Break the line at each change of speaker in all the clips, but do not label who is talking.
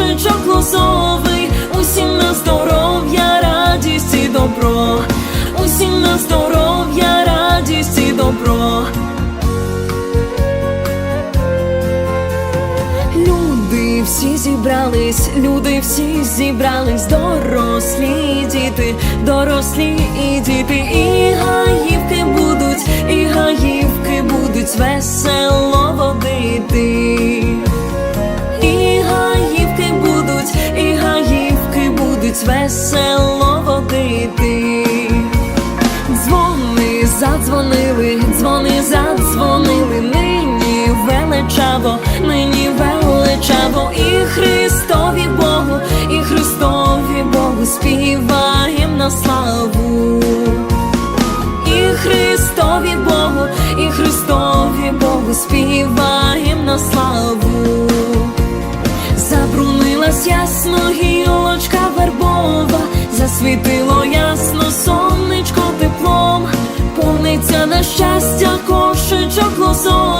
кошечок лозовий, усім на здоров'я, радість і добро, усім на здоров'я, радість і добро. Люди всі зібрались, люди всі зібрались, дорослі діти, дорослі і діти, і гаївки весело водити. Дзвони задзвонили, дзвони задзвонили, нині величаво, нині величаво, і Христові Богу, і Христові Богу співаєм на славу. І Христові Богу, і Христові Богу співаєм на славу. Забрунилась ясно гілочка вербова, засвітило ясно сонечко теплом, повниться на щастя кошечок лозовий,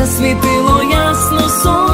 засвітило ясно сонечко